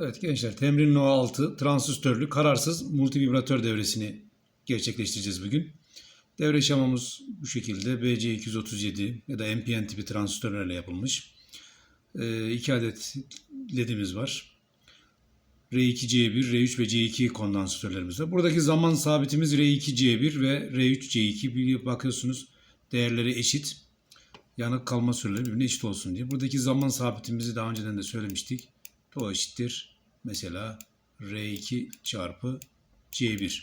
Evet gençler Temrin No 6 transistörlü kararsız multivibratör devresini gerçekleştireceğiz bugün. Devre şemamız bu şekilde BC237 ya da NPN tipi transistörlerle yapılmış. 2 adet ledimiz var. R2, C1, R3 ve C2 kondansatörlerimiz var. Buradaki zaman sabitimiz R2, C1 ve R3, C2. Bir bakıyorsunuz değerleri eşit. Yanık kalma süreleri birbirine eşit olsun diye. Buradaki zaman sabitimizi daha önceden de söylemiştik. O eşittir. Mesela R2 çarpı C1.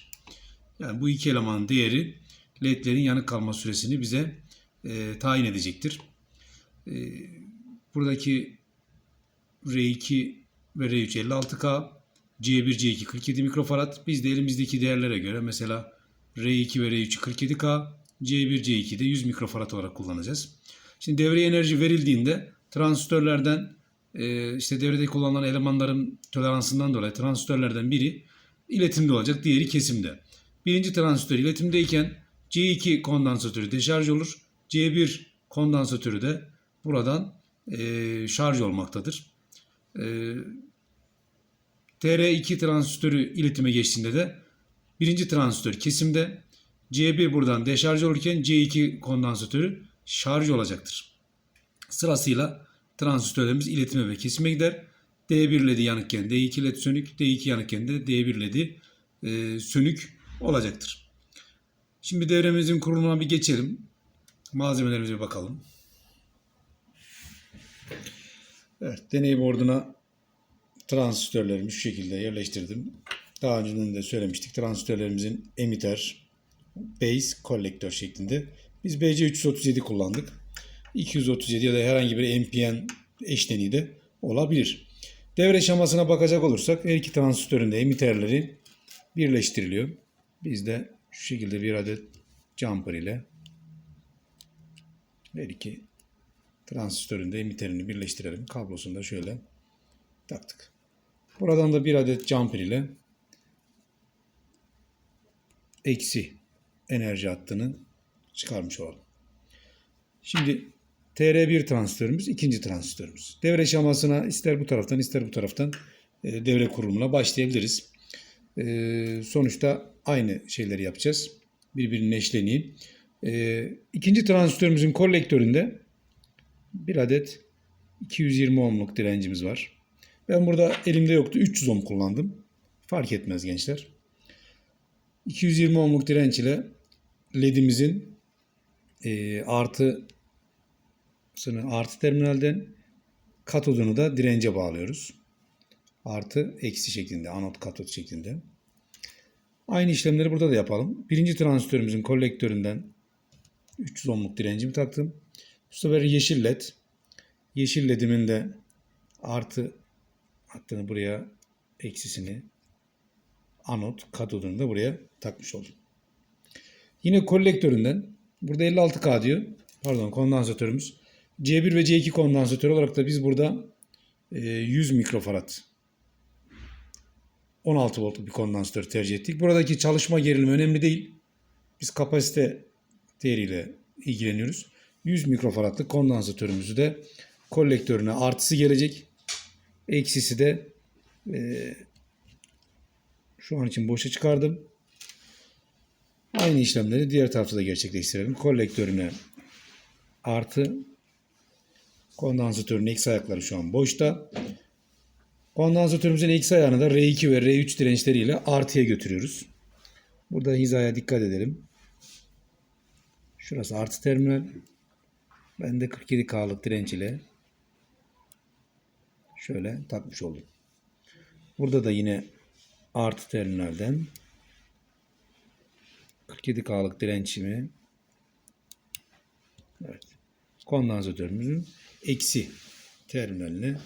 Yani bu iki elemanın değeri ledlerin yanık kalma süresini bize e, tayin edecektir. E, buradaki R2 ve R3 56K, C1, C2 47 mikrofarad. Biz de elimizdeki değerlere göre mesela R2 ve R3'ü 47K, C1, C2'de 100 mikrofarad olarak kullanacağız. Şimdi devreye enerji verildiğinde transistörlerden e, işte devrede kullanılan elemanların toleransından dolayı transistörlerden biri iletimde olacak, diğeri kesimde. Birinci transistör iletimdeyken C2 kondansatörü deşarj olur. C1 kondansatörü de buradan e, şarj olmaktadır. E, TR2 transistörü iletime geçtiğinde de birinci transistör kesimde C1 buradan deşarj olurken C2 kondansatörü şarj olacaktır. Sırasıyla transistörlerimiz iletime ve kesime gider. D1 ledi yanıkken D2 led sönük, D2 yanıkken de D1 ledi e, sönük olacaktır. Şimdi devremizin kurulumuna bir geçelim. Malzemelerimize bakalım. Evet, deney boarduna transistörlerimi şu şekilde yerleştirdim. Daha önceden de söylemiştik. Transistörlerimizin emitter, base, kolektör şeklinde. Biz BC337 kullandık. 237 ya da herhangi bir NPN eşleniği de olabilir. Devre şemasına bakacak olursak her iki transistörün de emitterleri birleştiriliyor. Biz de şu şekilde bir adet jumper ile her iki transistörün de emitterini birleştirelim. Kablosunu da şöyle taktık. Buradan da bir adet jumper ile eksi enerji hattını çıkarmış olalım. Şimdi TR1 transistörümüz ikinci transistörümüz. Devre şemasına ister bu taraftan ister bu taraftan e, devre kurulumuna başlayabiliriz. E, sonuçta aynı şeyleri yapacağız. Birbirinin eşleniği. E, ikinci transistörümüzün kolektöründe bir adet 220 ohmluk direncimiz var. Ben burada elimde yoktu. 300 ohm kullandım. Fark etmez gençler. 220 ohmluk direnç ile ledimizin e, artı artı terminalden katodunu da dirence bağlıyoruz. Artı eksi şeklinde, anot katot şeklinde. Aynı işlemleri burada da yapalım. Birinci transistörümüzün kolektöründen 300 ohmluk direncimi taktım. Bu sefer yeşil led. Yeşil ledimin de artı hattını buraya eksisini anot katodunu da buraya takmış oldum. Yine kolektöründen burada 56K diyor. Pardon kondansatörümüz. C1 ve C2 kondansatör olarak da biz burada 100 mikrofarad 16 voltluk bir kondansatör tercih ettik. Buradaki çalışma gerilimi önemli değil. Biz kapasite değeriyle ilgileniyoruz. 100 mikrofaradlık kondansatörümüzü de kolektörüne artısı gelecek. Eksisi de e, şu an için boşa çıkardım. Aynı işlemleri diğer tarafta da gerçekleştirelim. Kolektörüne artı kondansatörün eksi ayakları şu an boşta. Kondansatörümüzün eksi ayağını da R2 ve R3 dirençleriyle artıya götürüyoruz. Burada hizaya dikkat edelim. Şurası artı terminal. Ben de 47K'lık direnç ile şöyle takmış oldum. Burada da yine artı terminalden 47K'lık dirençimi evet, kondansatörümüzün eksi terminaline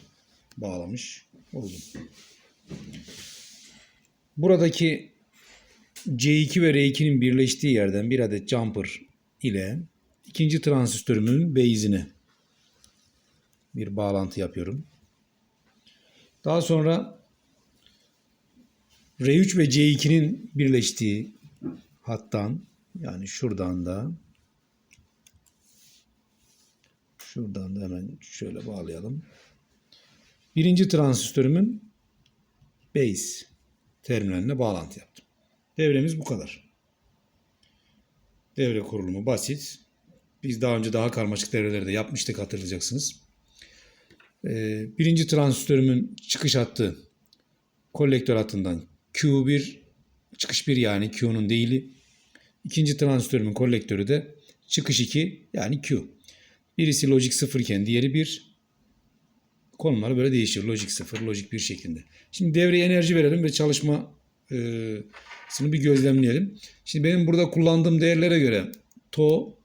bağlamış oldum. Buradaki C2 ve R2'nin birleştiği yerden bir adet jumper ile ikinci transistörümün base'ine bir bağlantı yapıyorum. Daha sonra R3 ve C2'nin birleştiği hattan yani şuradan da şuradan da hemen şöyle bağlayalım. Birinci transistörümün base terminaline bağlantı yaptım. Devremiz bu kadar. Devre kurulumu basit. Biz daha önce daha karmaşık devreleri de yapmıştık hatırlayacaksınız. Ee, birinci transistörümün çıkış hattı kolektör hattından Q1 çıkış 1 yani Q'nun değili. İkinci transistörümün kolektörü de çıkış 2 yani Q. Birisi logic 0 iken diğeri 1. Konumları böyle değişir. Logic 0, logic 1 şeklinde. Şimdi devreye enerji verelim ve çalışma e, sını bir gözlemleyelim. Şimdi benim burada kullandığım değerlere göre to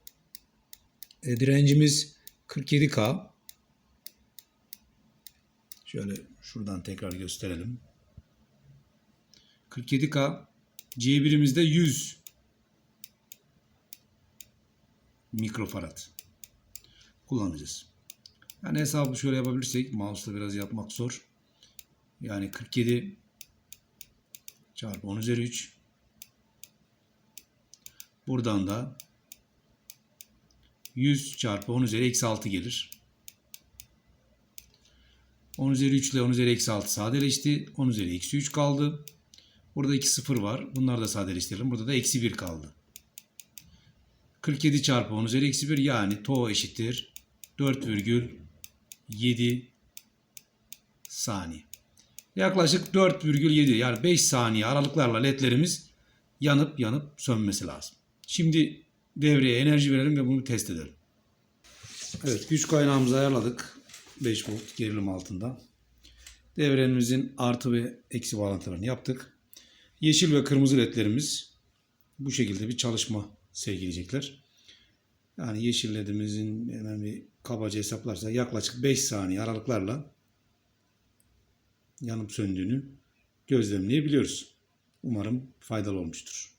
e, direncimiz 47K. Şöyle şuradan tekrar gösterelim. 47K. C1'imizde 100 mikrofarad kullanacağız. Yani hesabı şöyle yapabilirsek mouse'la biraz yapmak zor. Yani 47 çarpı 10 üzeri 3 buradan da 100 çarpı 10 üzeri eksi 6 gelir. 10 üzeri 3 ile 10 üzeri eksi 6 sadeleşti. 10 üzeri eksi 3 kaldı. Burada 2 sıfır var. Bunları da sadeleştirelim. Burada da eksi 1 kaldı. 47 çarpı 10 üzeri eksi 1 yani to eşittir 4,7 saniye. Yaklaşık 4,7 yani 5 saniye aralıklarla ledlerimiz yanıp yanıp sönmesi lazım. Şimdi devreye enerji verelim ve bunu test edelim. Evet güç kaynağımızı ayarladık. 5 volt gerilim altında. Devremizin artı ve eksi bağlantılarını yaptık. Yeşil ve kırmızı ledlerimiz bu şekilde bir çalışma sergileyecekler. Yani yeşil ledimizin hemen bir kabaca hesaplarsa yaklaşık 5 saniye aralıklarla yanıp söndüğünü gözlemleyebiliyoruz. Umarım faydalı olmuştur.